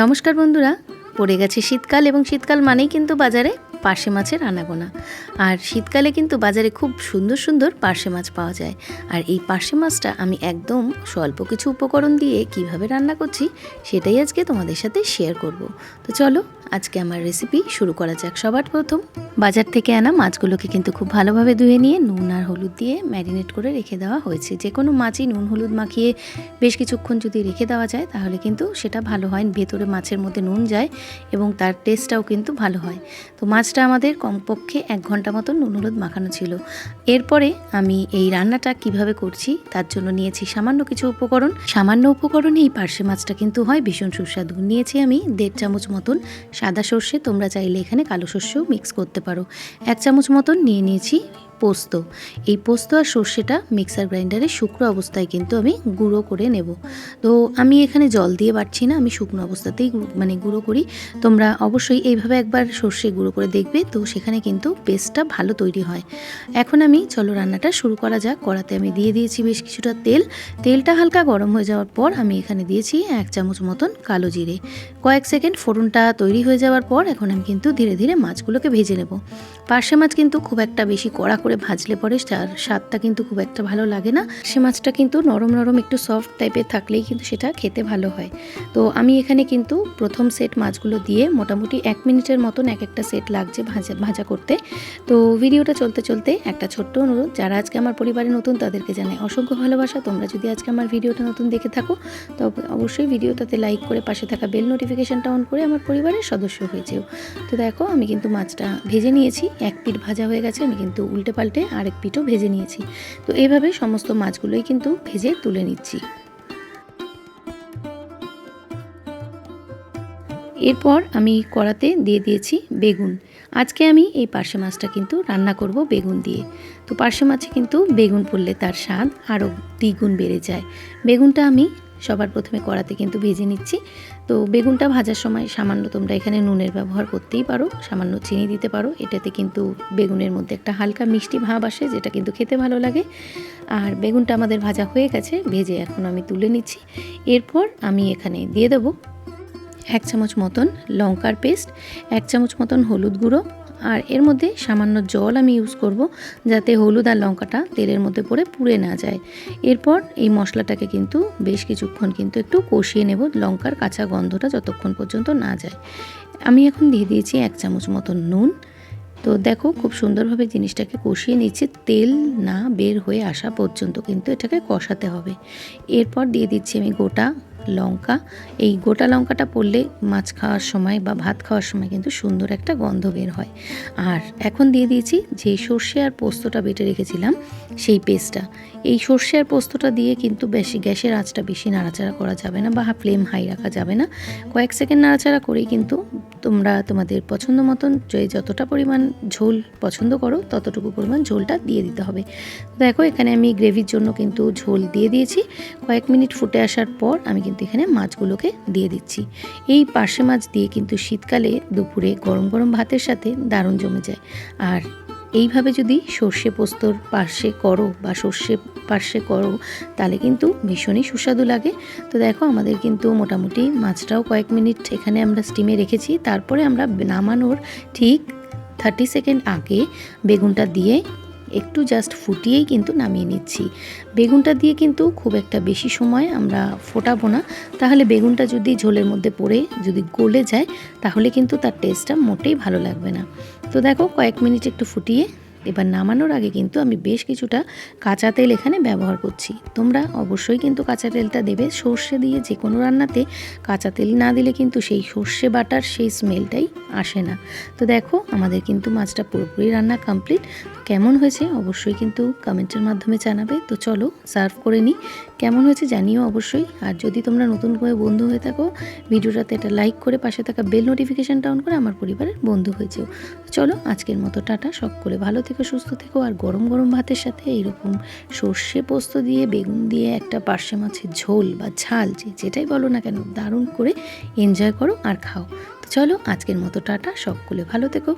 নমস্কার বন্ধুরা, পড়ে গেছে শীতকাল এবং শীতকাল মানেই কিন্তু বাজারে পার্শে মাছের আনাগোনা। আর শীতকালে কিন্তু বাজারে খুব সুন্দর সুন্দর পার্শে মাছ পাওয়া যায়। আর এই পার্শে মাছটা আমি একদম স্বল্প কিছু উপকরণ দিয়ে কীভাবে রান্না করছি, সেটাই আজকে তোমাদের সাথে শেয়ার করব। তো চলো আজকে আমার রেসিপি শুরু করা যাক। সবার প্রথম বাজার থেকে আনা মাছগুলোকে কিন্তু খুব ভালোভাবে ধুয়ে নিয়ে নুন আর হলুদ দিয়ে ম্যারিনেট করে রেখে দেওয়া হয়েছে। যে কোনো মাছই নুন হলুদ মাখিয়ে বেশ কিছুক্ষণ যদি রেখে দেওয়া যায়, তাহলে কিন্তু সেটা ভালো হয়। ভেতরে মাছের মধ্যে নুন যায় এবং তার টেস্টটাও কিন্তু ভালো হয়। তো মাছটা আমাদের কমপক্ষে এক ঘণ্টা মতো নুন হলুদ মাখানো ছিল। এরপরে আমি এই রান্নাটা কীভাবে করছি, তার জন্য নিয়েছি সামান্য কিছু উপকরণ। সামান্য উপকরণে এই পার্শে মাছটা কিন্তু হয়, ভীষণ সুস্বাদু। নিয়েছি আমি দেড় চামচ মতন সাদা সর্ষে তোমরা চাইলে এখানে কালো সর্ষেও মিক্স করতে পারো। এক চামচ মতন নিয়ে নিয়েছি। পোস্ত। এই পোস্ত আর সর্ষেটা মিক্সার গ্রাইন্ডারে শুকনো অবস্থায় কিন্তু আমি গুঁড়ো করে নেব। তো আমি এখানে জল দিয়ে বাটছি না, আমি শুকনো অবস্থাতেই মানে গুঁড়ো করি। তোমরা অবশ্যই এইভাবে একবার সর্ষে গুঁড়ো করে দেখবে, তো সেখানে কিন্তু পেস্টটা ভালো তৈরি হয়। এখন আমি, চলো রান্নাটা শুরু করা যাক। কড়াতে আমি দিয়ে দিয়েছি বেশ কিছুটা তেল। তেলটা হালকা গরম হয়ে যাওয়ার পর আমি এখানে দিয়েছি এক চামচ মতন কালো জিরে। কয়েক সেকেন্ড ফোড়নটা তৈরি হয়ে যাওয়ার পর এখন আমি কিন্তু ধীরে ধীরে মাছগুলোকে ভেজে নেব। পার্শে মাছ কিন্তু খুব একটা বেশি কড়া করে ভাজলে পরে তার স্বাদটা কিন্তু খুব একটা ভালো লাগে না। সে মাছটা কিন্তু নরম নরম একটু সফট টাইপের থাকলেই কিন্তু সেটা খেতে ভালো হয়। তো আমি এখানে কিন্তু প্রথম সেট মাছগুলো দিয়ে মোটামুটি এক মিনিটের মতন এক একটা সেট লাগছে ভাজা ভাজা করতে। তো ভিডিওটা চলতে চলতে একটা ছোট্ট অনুরোধ, যারা আজকে আমার পরিবারে নতুন তাদেরকে জানাই অসংখ্য ভালোবাসা। তোমরা যদি আজকে আমার ভিডিওটা নতুন দেখে থাকো, তবে অবশ্যই ভিডিওটাতে লাইক করে পাশে থাকা বেল নোটিফিকেশানটা অন করে আমার পরিবারের সদস্য হয়ে যেও। তো দেখো, আমি কিন্তু মাছটা ভেজে নিয়েছি, এক পিঠ ভাজা হয়ে গেছে, আমি কিন্তু উল্টে পাল্টে আরেক পিঠও ভেজে নিয়েছি। তো এইভাবে সমস্ত মাছগুলোই কিন্তু ভেজে তুলে নিচ্ছি। এরপর আমি কড়াতে দিয়ে দিয়েছি বেগুন। আজকে আমি এই পার্শে মাছটা কিন্তু রান্না করব বেগুন দিয়ে। তো পার্শে মাছে কিন্তু বেগুন পড়লে তার স্বাদ আরও দ্বিগুণ বেড়ে যায়। বেগুনটা আমি সবার প্রথমে কড়াতে কিন্তু ভেজে নিচ্ছি। তো বেগুনটা ভাজার সময় সামান্য তোমরা এখানে নুনের ব্যবহার করতেই পারো, সামান্য চিনি দিতে পারো। এটাতে কিন্তু বেগুনের মধ্যে একটা হালকা মিষ্টি ভাব আসে, যেটা কিন্তু খেতে ভালো লাগে। আর বেগুনটা আমাদের ভাজা হয়ে গেছে, ভেজে এখন আমি তুলে নিচ্ছি। এরপর আমি এখানে দিয়ে দেবো এক চামচ মতন লঙ্কার পেস্ট, এক চামচ মতন হলুদ গুঁড়ো আর এর মধ্যে সামান্য জল আমি ইউজ করব যাতে হলুদ আর লঙ্কাটা তেলের মধ্যে পড়ে পুড়ে না যায়। এরপর এই মশলাটাকে কিন্তু বেশ কিছুক্ষণ কিন্তু একটু কষিয়ে নেব লঙ্কার কাঁচা গন্ধটা যতক্ষণ পর্যন্ত না যায়। আমি এখন দিয়ে দিয়েছি এক চামচ মতন নুন। তো দেখো খুব সুন্দরভাবে জিনিসটাকে কষিয়ে নিচ্ছে, তেল না বের হয়ে আসা পর্যন্ত কিন্তু এটাকে কষাতে হবে। এরপর দিয়ে দিচ্ছি আমি গোটা লঙ্কা। এই গোটা লঙ্কাটা পড়লে মাছ খাওয়ার সময় বা ভাত খাওয়ার সময় কিন্তু সুন্দর একটা গন্ধ বের হয়। আর এখন দিয়ে দিয়েছি যে সর্ষে আর পোস্তটা বেটে রেখেছিলাম, সেই পেস্টটা। এই সর্ষে আর পোস্তটা দিয়ে কিন্তু বেশি গ্যাসের আঁচটা বেশি নাড়াচাড়া করা যাবে না বা ফ্লেম হাই রাখা যাবে না। কয়েক সেকেন্ড নাড়াচাড়া করেই কিন্তু তোমরা তোমাদের পছন্দ মতন যে যতটা পরিমাণ ঝোল পছন্দ করো, ততটুকু পরিমাণ ঝোলটা দিয়ে দিতে হবে। দেখো, এখানে আমি গ্রেভির জন্য কিন্তু ঝোল দিয়ে দিয়েছি। কয়েক মিনিট ফুটে আসার পর আমি কিন্তু এখানে মাছগুলোকে দিয়ে দিচ্ছি। এই পার্শে মাছ দিয়ে কিন্তু শীতকালে দুপুরে গরম গরম ভাতের সাথে দারুণ জমে যায়। আর এইভাবে যদি সর্ষে পোস্তর পার্শ্বে করো বা সর্ষে পার্শ্বে করো, তাহলে কিন্তু ভীষণই সুস্বাদু লাগে। তো দেখো, আমাদের কিন্তু মোটামুটি মাছটাও কয়েক মিনিট এখানে আমরা স্টিমে রেখেছি। তারপরে আমরা নামানোর ঠিক থার্টি সেকেন্ড আগে বেগুনটা দিয়ে একটু জাস্ট ফুটিয়েই কিন্তু নামিয়ে নিচ্ছি। বেগুনটা দিয়ে কিন্তু খুব একটা বেশি সময় আমরা ফোটাবো না। তাহলে বেগুনটা যদি ঝোলের মধ্যে পড়ে যদি গলে যায়, তাহলে কিন্তু তার টেস্টটা মোটেই ভালো লাগবে না। তো দেখো কয়েক মিনিট একটু ফুটিয়ে এবার নামানোর আগে কিন্তু আমি বেশ কিছুটা কাঁচা তেল এখানে ব্যবহার করছি। তোমরা অবশ্যই কিন্তু কাঁচা তেলটা দেবে। সর্ষে দিয়ে যে কোনো রান্নাতে কাঁচা তেল না দিলে কিন্তু সেই সর্ষে বাটার সেই স্মেলটাই আসে না। তো দেখো, আমাদের কিন্তু মাছটা পুরোপুরি রান্না কমপ্লিট। কেমন হয়েছে অবশ্যই কিন্তু কমেন্টের মাধ্যমে জানাবে। তো চলো, সার্ভ করে নিই। কেমন হয়েছে জানিও অবশ্যই। আর যদি তোমরা নতুন করে বন্ধু হয়ে থাকো, ভিডিওটাতে একটা লাইক করে পাশে থাকা বেল নোটিফিকেশানটা অন করে আমার পরিবারের বন্ধু হয়েছেও চলো, আজকের মতো টাটা, সকলে ভালো থেকো, সুস্থ থেকো, আর গরম গরম ভাতের সাথে এইরকম সর্ষে পোস্ত দিয়ে, বেগুন দিয়ে, একটা পার্শে মাছের ঝোল বা ঝাল, যে যেটাই বলো না কেন, দারুণ করে এনজয় করো আর খাও। তো চলো, আজকের মতো টাটা, সকলে ভালো থেকো।